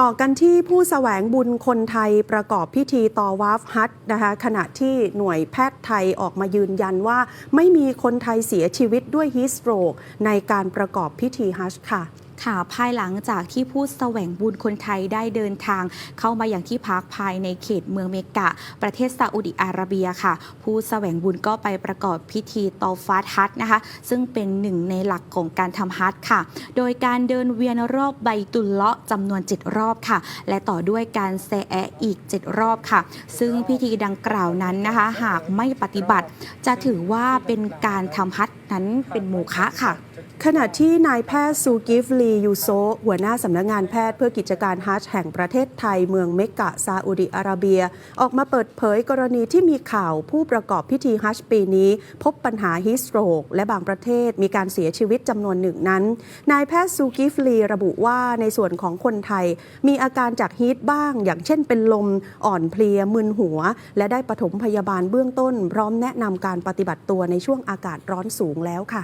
ต่อกันที่ผู้แสวงบุญคนไทยประกอบพิธีตอวาฟฮัทนะคะขณะที่หน่วยแพทย์ไทยออกมายืนยันว่า ไม่มีคนไทยเสียชีวิตด้วยฮีสโตรกในการประกอบพิธีฮัจญ์ค่ะ ค่ะภายหลังจากที่ผู้แสวงบุญคนไทยได้เดินทาง เข้ามาอย่างที่พักภายในเขตเมืองเมกะ ประเทศซาอุดิอาระเบียค่ะ ผู้แสวงบุญก็ไปประกอบพิธีตอฟาตฮัทนะคะ ซึ่งเป็นหนึ่งในหลักของการทำฮัทค่ะ โดยการเดินเวียนรอบใบตุลเลาะจำนวน 7 รอบค่ะ และต่อด้วยการแซแอะอีก 7 รอบค่ะ ซึ่งพิธีดังกล่าวนั้นนะคะ หากไม่ปฏิบัติ จะถือว่าเป็นการทำฮัท นั้นเป็นโมฆะค่ะ ขณะที่นายแพทย์ซูกิฟลียูโซหัวหน้าสำนักงานแพทย์เพื่อกิจการฮัจแห่งประเทศไทยเมืองเมกะซาอุดิอาระเบีย ออกมาเปิดเผยกรณีที่มีข่าวผู้ประกอบพิธีฮัจปีนี้ พบปัญหาฮิสโตรก และบางประเทศมีการเสียชีวิตจำนวนหนึ่งนั้น นายแพทย์ซูกิฟลีระบุว่าในส่วนของคนไทย มีอาการจากฮีทบ้าง อย่างเช่นเป็นลมอ่อนเพลียมึนหัว และได้ปฐมพยาบาลเบื้องต้น พร้อมแนะนำการปฏิบัติตัวในช่วงอากาศร้อนสูงแล้วค่ะ